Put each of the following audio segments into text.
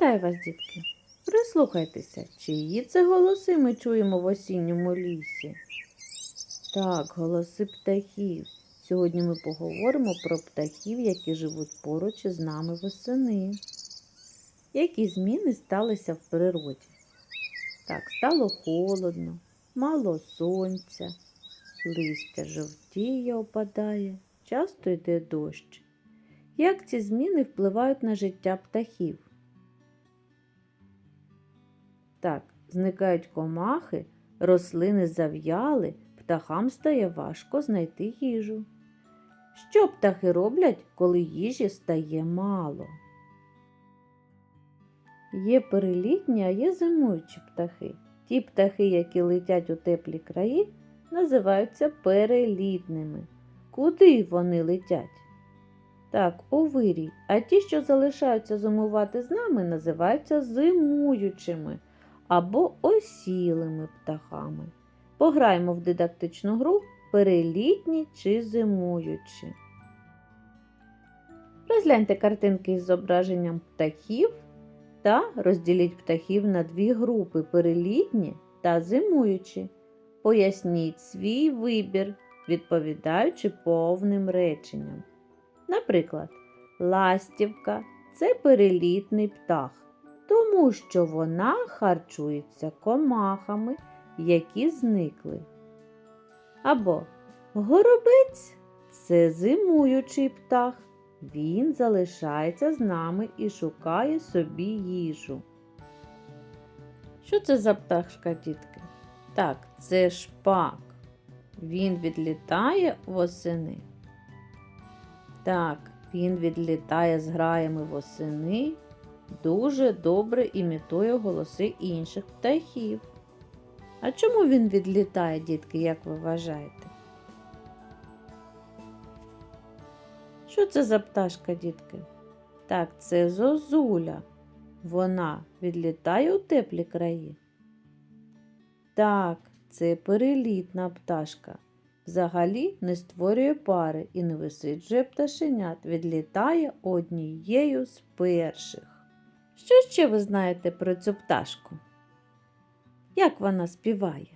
Вітаю вас, дітки! Прислухайтеся, чиї це голоси ми чуємо в осінньому лісі. Так, голоси птахів. Сьогодні ми поговоримо про птахів, які живуть поруч із нами восени. Які зміни сталися в природі? Так, стало холодно, мало сонця, листя жовтіє, опадає, часто йде дощ. Як ці зміни впливають на життя птахів? Так, зникають комахи, рослини зав'яли, птахам стає важко знайти їжу. Що птахи роблять, коли їжі стає мало? Є перелітні, а є зимуючі птахи. Ті птахи, які летять у теплі краї, називаються перелітними. Куди вони летять? Так, у вирій. А ті, що залишаються зимувати з нами, називаються зимуючими або осілими птахами. Пограємо в дидактичну гру перелітні чи зимуючі. Розгляньте картинки із зображенням птахів та розділіть птахів на дві групи перелітні та зимуючі. Поясніть свій вибір, відповідаючи повним реченням. Наприклад, ластівка це перелітний птах, тому що вона харчується комахами, які зникли. Або горобець це зимуючий птах. Він залишається з нами і шукає собі їжу. Що це за пташка, дітки? Так, це шпак. Він відлітає восени. Так, він відлітає з граями восени, дуже добре імітує голоси інших птахів. А чому він відлітає, дітки, як ви вважаєте? Що це за пташка, дітки? Так, це зозуля. Вона відлітає у теплі краї. Так, це перелітна пташка. Взагалі не створює пари і не висиджує пташенят, відлітає однією з перших. Що ще ви знаєте про цю пташку? Як вона співає?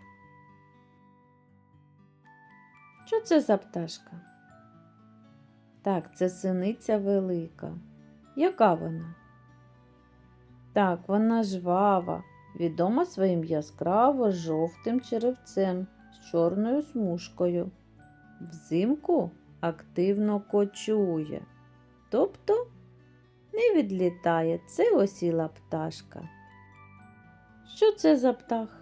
Що це за пташка? Так, це синиця велика. Яка вона? Так, вона жвава, відома своїм яскраво жовтим черевцем з чорною смужкою. Взимку активно кочує, тобто не відлітає це осіла пташка. Що це за птах?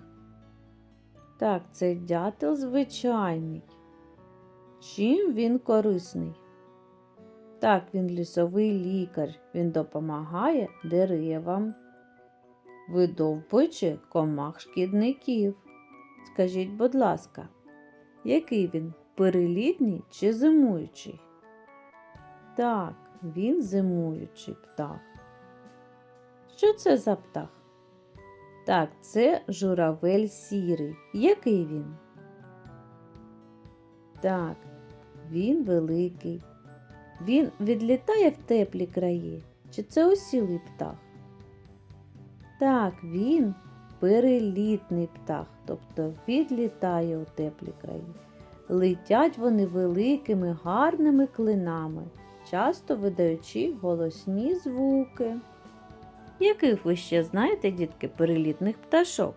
Так, це дятел звичайний. Чим він корисний? Так, він лісовий лікар, він допомагає деревам, видовбуючи комах шкідників. Скажіть, будь ласка, який він перелітній чи зимуючий? Так, він зимуючий птах. Що це за птах? Так, це журавель сірий. Який він? Так, він великий. Він відлітає в теплі краї. Чи це осілий птах? Так, він перелітний птах, тобто відлітає у теплі краї. Летять вони великими гарними клинами, часто видаючи голосні звуки. Яких ви ще знаєте, дітки, перелітних пташок?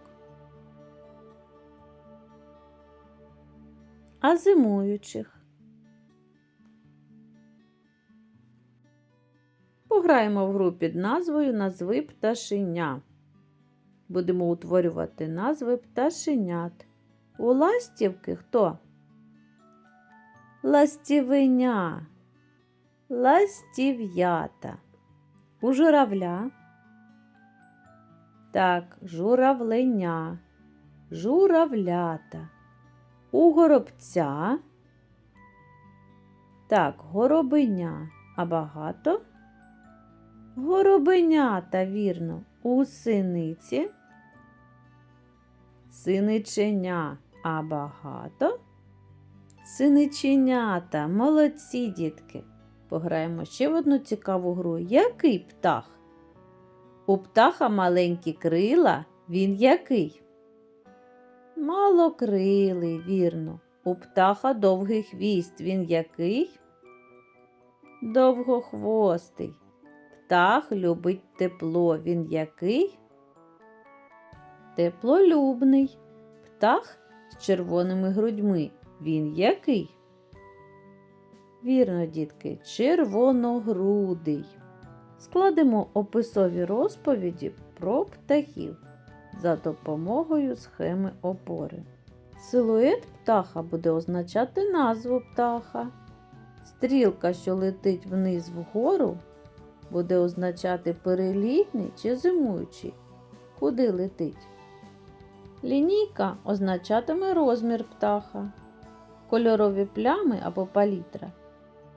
А зимуючих? Пограємо в гру під назвою Назви пташеня. Будемо утворювати назви пташенят. У ластівки хто? Ластівеня, ластів'ята. У журавля. Так, журавленя, журавлята. У горобця. Так, горобеня. А багато? Горобенята, вірно, у синиці. Синиченя, а багато. Синиченята, молодці дітки. Пограємо ще в одну цікаву гру. Який птах? У птаха маленькі крила, він який? Малокрилий, вірно. У птаха довгий хвіст, він який? Довгохвостий. Птах любить тепло, він який? Теплолюбний. Птах з червоними грудьми, він який? Вірно, дітки, червоногрудий. Складемо описові розповіді про птахів за допомогою схеми опори. Силует птаха буде означати назву птаха. Стрілка, що летить вниз вгору, буде означати перелітний чи зимуючий, куди летить. Лінійка означатиме розмір птаха. Кольорові плями або палітра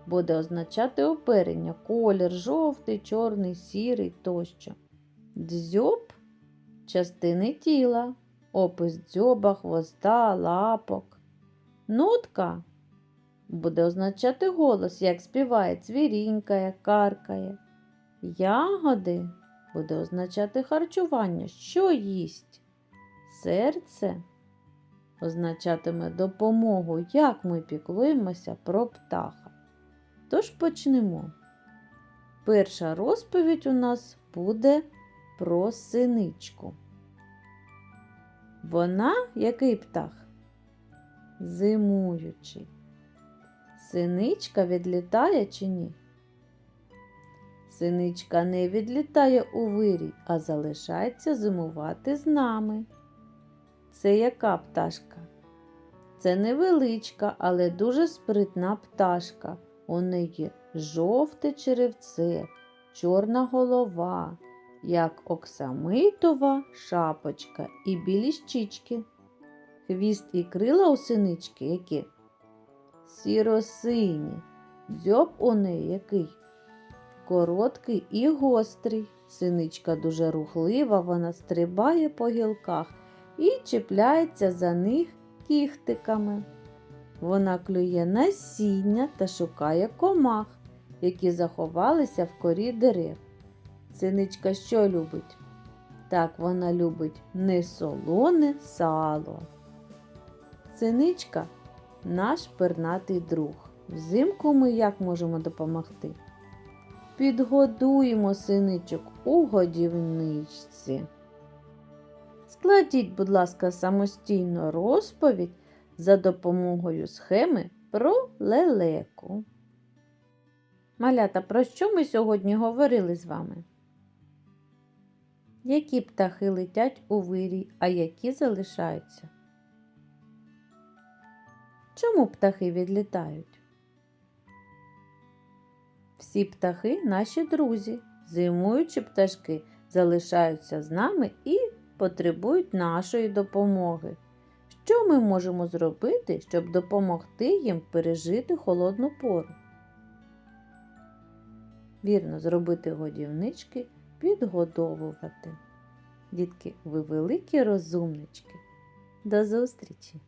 буде означати оперення, колір жовтий, чорний, сірий тощо. Дзьоб частини тіла, опис дзьоба, хвоста, лапок. Нотка буде означати голос, як співає, цвірінькає, каркає. Ягоди буде означати харчування, що їсть. Серце означатиме допомогу, як ми піклуємося про птаха. Тож почнемо. Перша розповідь у нас буде про синичку. Вона який птах? Зимуючий. Синичка відлітає чи ні? Синичка не відлітає у вирій, а залишається зимувати з нами. Це яка пташка? Це невеличка, але дуже спритна пташка. У неї жовте черевце, чорна голова, як оксамитова шапочка і білі щічки. Хвіст і крила у синички які? Сіро-сині. Дзьоб у неї який? Короткий і гострий. Синичка дуже рухлива, вона стрибає по гілках і чіпляється за них кіхтиками. Вона клює насіння та шукає комах, які заховалися в корі дерев. Синичка що любить? Так вона любить несолоне сало. Синичка наш пернатий друг. Взимку ми як можемо допомогти? Підгодуємо синичок у годівничці. Складіть, будь ласка, самостійно розповідь за допомогою схеми про лелеку. Малята, про що ми сьогодні говорили з вами? Які птахи летять у вирій, а які залишаються? Чому птахи відлітають? Всі птахи наші друзі, зимуючі пташки залишаються з нами і потребують нашої допомоги. Що ми можемо зробити, щоб допомогти їм пережити холодну пору? Вірно, зробити годівнички, підгодовувати. Дітки, ви великі розумнички. До зустрічі!